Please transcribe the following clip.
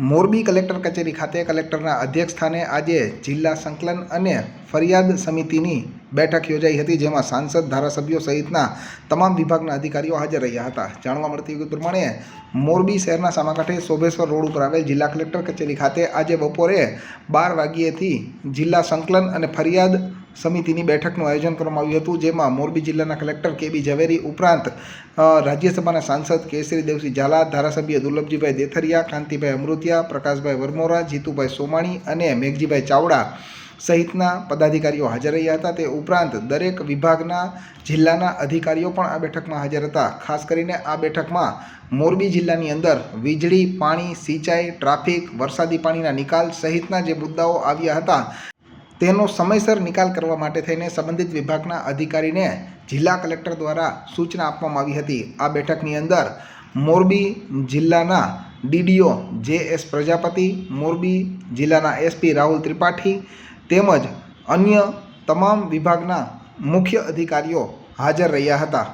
Morbi collector કચેરી ખાતે કલેક્ટરના અધ્યક્ષસ્થાને આજે જિલ્લા સંકલન અને ફરિયાદ સમિતિની બેઠક યોજાઈ હતી, જેમાં સાંસદ, ધારાસભ્યો સહિતના તમામ વિભાગના અધિકારીઓ હાજર રહ્યા હતા. જાણવા મળતી વિગત પ્રમાણે મોરબી શહેરના સામાકાંઠે શોભેશ્વર રોડ ઉપર આવેલ જિલ્લા કલેક્ટર કચેરી ખાતે આજે બપોરે બાર વાગ્યેથી જિલ્લા સંકલન અને ફરિયાદ સમિતિની બેઠકનું આયોજન કરવામાં આવ્યું હતું, જેમાં મોરબી જિલ્લાના કલેક્ટર કે બી ઝવેરી ઉપરાંત રાજ્યસભાના સાંસદ કેસરી દેવસિંહ ઝાલા, ધારાસભ્ય દુર્લભજીભાઈ દેથરિયા, કાંતિભાઈ અમૃતિયા, પ્રકાશભાઈ વરમોરા, જીતુભાઈ સોમાણી અને મેઘજીભાઈ ચાવડા સહિતના પદાધિકારીઓ હાજર રહ્યા હતા. તે ઉપરાંત દરેક વિભાગના જિલ્લાના અધિકારીઓ પણ આ બેઠકમાં હાજર હતા. ખાસ કરીને આ બેઠકમાં મોરબી જિલ્લાની અંદર વીજળી, પાણી, સિંચાઈ, ટ્રાફિક, વરસાદી પાણીના નિકાલ સહિતના જે મુદ્દાઓ આવ્યા હતા તેનો સમયસર નિકાલ કરવા માટે થઈને સંબંધિત વિભાગના અધિકારીને જિલ્લા કલેક્ટર દ્વારા સૂચના આપવામાં આવી હતી. આ બેઠકની અંદર મોરબી જિલ્લાના ડીડીઓ જે એસ પ્રજાપતિ, મોરબી જિલ્લાના એસપી રાહુલ ત્રિપાઠી તેમજ અન્ય તમામ વિભાગના મુખ્ય અધિકારીઓ હાજર રહ્યા હતા.